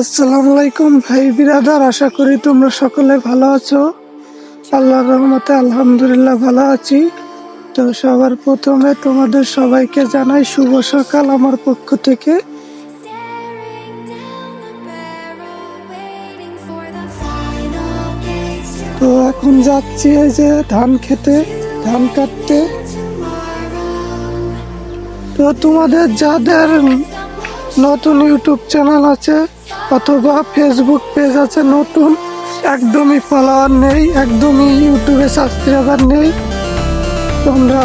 আসসালামু আলাইকুম ভাই বিরাদার, আশা করি তোমরা সকলে ভালো আছো। আল্লাহর রহমতে আলহামদুলিল্লাহ ভালো আছি। তো সবার প্রথমে তোমাদের সবাইকে জানাই শুভ সকাল আমার পক্ষ থেকে। তো এখন যাচ্ছি এই যে ধান খেতে, ধান কাটতে। তো তোমাদের যাদের নতুন ইউটিউব চ্যানেল আছে, অথবা ফেসবুক পেজ আছে নতুন। একদমই ফলোয়ার নেই, একদমই ইউটিউবে সাবস্ক্রাইবার নেই। তোমরা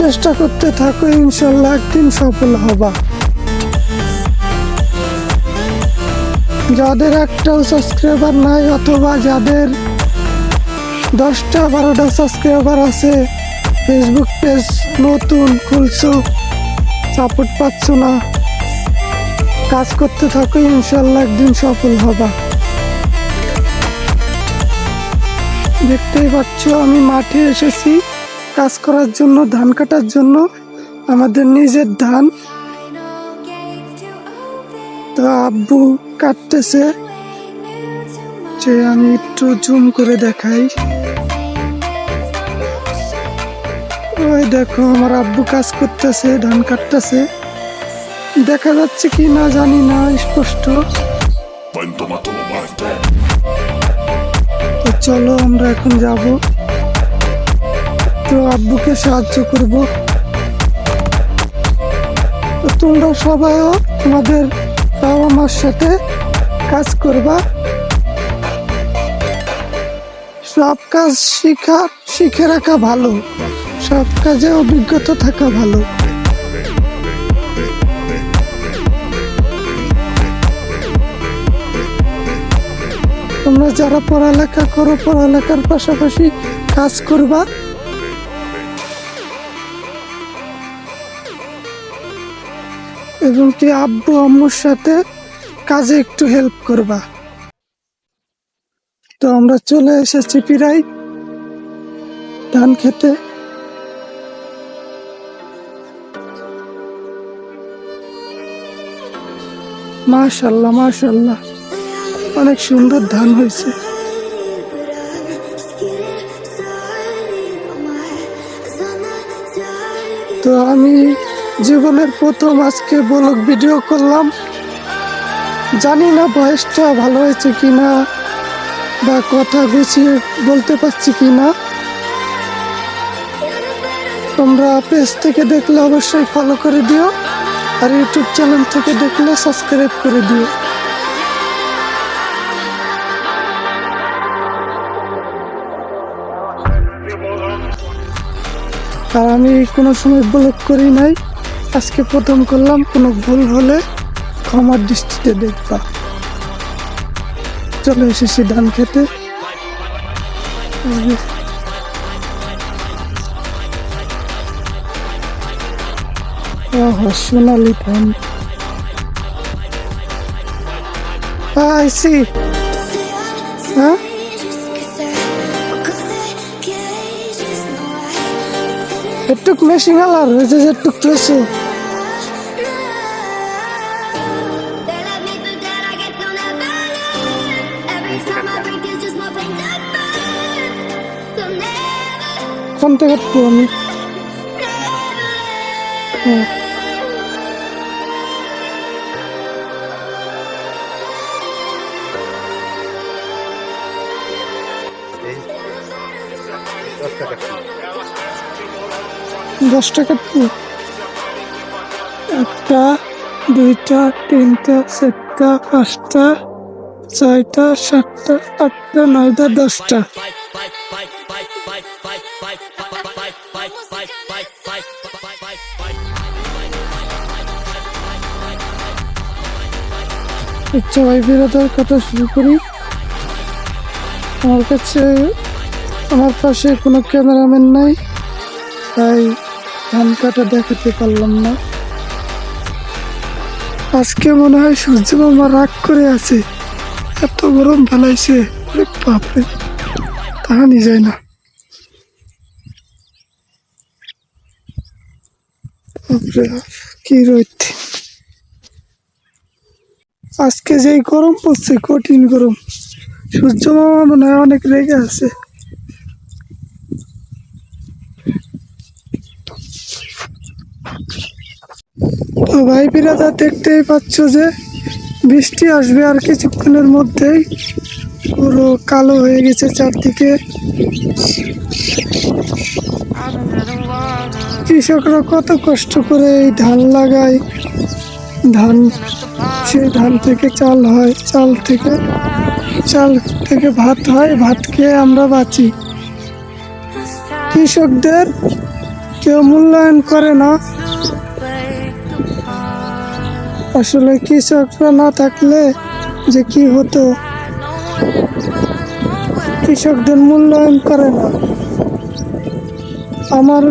চেষ্টা করতে থাকো, ইনশাল্লাহ একদিন সফল হবা। যাদের একটাও সাবস্ক্রাইবার নাই, অথবা যাদের দশটা, বারোটা সাবস্ক্রাইবার আছে ফেসবুক পেজ নতুন, খুলছো সাপোর্ট পাচ্ছ না কাজ করতে থাকো, ইনশাল্লাহ একদিন সফল হবা। দেখতেই পাচ্ছ, আমি মাঠে এসেছি, কাজ করার জন্য, ধান কাটার জন্য, আমাদের নিজের ধান। তো আব্বু কাটতেছে, যে আমি একটু জুম করে দেখাই। ওই দেখো, আমার আব্বু কাজ করতেছে, ধান কাটতেছে। দেখা যাচ্ছে কি না জানি না, স্পষ্ট। তো চলো আমরা এখন যাব। তো আব্বুকে সাহায্য করব। তোমরা সবাইও তোমাদের বাবা মার সাথে কাজ করবা। সব কাজ শিখা, শিখে রাখা ভালো। সব কাজে অভিজ্ঞতা থাকা ভালো। তোমরা যারা পড়ালেখা করো, পড়ালেখার পাশাপাশি কাজ করবা। এবং কি আব্বু, আম্মুর সাথে কাজে একটু হেল্প করবা। তো আমরা চলে এসেছি প্রায় ধান খেতে। মাশাল্লাহ মাশাল্লাহ। অনেক সুন্দর ধান হয়েছে। তো আমি জীবনের প্রথম আজকে ব্লগ ভিডিও করলাম। জানি না বয়সটা ভালো হয়েছে কি না বা কথা গুছিয়ে বলতে পারছি কি না তোমরা পেজ থেকে দেখলে অবশ্যই ফলো করে দিও। আর ইউটিউব চ্যানেল থেকে দেখলে সাবস্ক্রাইব করে দিও। আর আমি কোনো সময় ব্লগ করি নাই। আজকে প্রথম করলাম, কোনো ভুল হলে ক্ষমার দৃষ্টিতে দেখবা। চলে এসেছি ধান খেতে। সোনালি ধান। আইসি। হ্যাঁ? একটু মেশিন আলার হয়েছে যে একটু ক্লেছে কোন থেকে কাটবো আমি হ্যাঁ। দশ টাকা একটা, দুইটা, তিনটা, চারটা, পাঁচটা, ছয়টা, সাতটা, আটটা, নয়টা, দশটা। ভাই বিরোধের কথা শুরু করি। আমার কাছে, আমার পাশে কোনো ক্যামেরাম্যান নাই, তাই ধান কাটা দেখাতে পারলাম না। আজকে মনে হয় সূর্য মামা রাগ করে আছে। এত গরম ফেলাইছে। বাপরে। তাহানি যায় না। কি রয়েছে আজকে যেই গরম পড়ছে, কঠিন গরম। সূর্য মামা মনে হয় অনেক রেগে আছে। তো ভাই বিরাদা, দেখতেই পাচ্ছ যে বৃষ্টি আসবে আর কিছুক্ষণের মধ্যেই। পুরো কালো হয়ে গেছে চারদিকে। কৃষকরা কত কষ্ট করে এই ধান লাগায়। ধান সেই ধান থেকে চাল হয়, চাল থেকে চাল থেকে ভাত হয়, ভাত খেয়ে আমরা বাঁচি। কৃষকদের কেউ মূল্যায়ন করে না। আসলে কৃষকরা না থাকলে যে কি হতো? কৃষকদের মূল্যায়ন করে না। আমার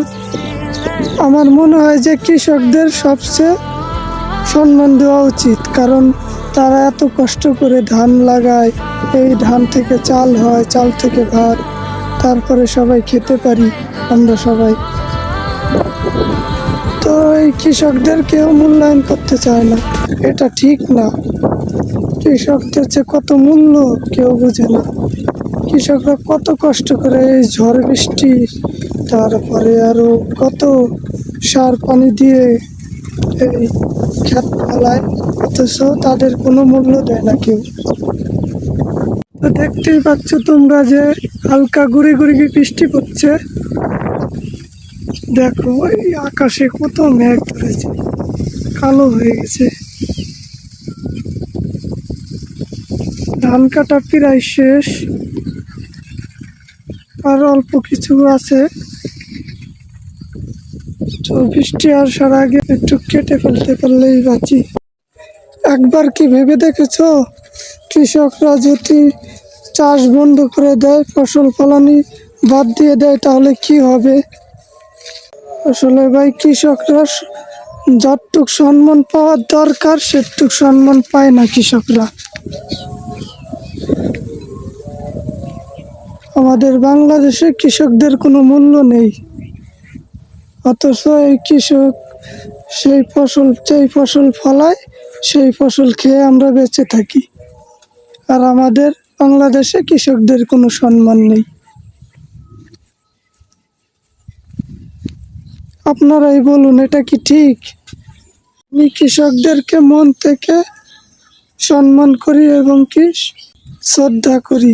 আমার মনে হয় যে কৃষকদের সবচেয়ে সম্মান দেওয়া উচিত, কারণ তারা এত কষ্ট করে ধান লাগায়। এই ধান থেকে চাল হয়, চাল থেকে ভাত। তারপরে সবাই খেতে পারি, আমরা সবাই। তো এই কৃষকদের কেউ মূল্যায়ন করতে চায় না। এটা ঠিক না। কৃষকদের যে কত মূল্য, কেউ বোঝে না। কৃষকরা কত কষ্ট করে এই ঝড় বৃষ্টি, তারপরে আরও কত সার পানি দিয়ে এই ক্ষেত ফলায়, অথচ তাদের কোনো মূল্য দেয় না কেউ। তো দেখতেই পাচ্ছ তোমরা যে হালকা গুড়ি গুড়ি বৃষ্টি পড়ছে। দেখো, এই আকাশে কত মেঘ ধরেছে, কালো হয়ে গেছে। ধান কাটা প্রায় শেষ, আর অল্প কিছু আছে। তো বৃষ্টি আসার আগে একটু কেটে ফেলতে পারলেই বাঁচি। একবার কি ভেবে দেখেছ? কৃষকরা যদি চাষ বন্ধ করে দেয়, ফসল, ফলানি বাদ দিয়ে দেয়, তাহলে কি হবে? আসলে ভাই কৃষকরা যতটুক সম্মান পাওয়ার দরকার, সেটুক সম্মান পায় না কৃষকরা। আমাদের বাংলাদেশে কৃষকদের কোনো মূল্য নেই। অথচ এই কৃষক সেই ফসল, যেই ফসল ফলায়, সেই ফসল খেয়ে আমরা বেঁচে থাকি। আর আমাদের বাংলাদেশে কৃষকদের কোনো সম্মান নেই। আপনারাই বলুন, এটা কি ঠিক? আমি কৃষকদেরকে মন থেকে সম্মান করি এবং কি শ্রদ্ধা করি।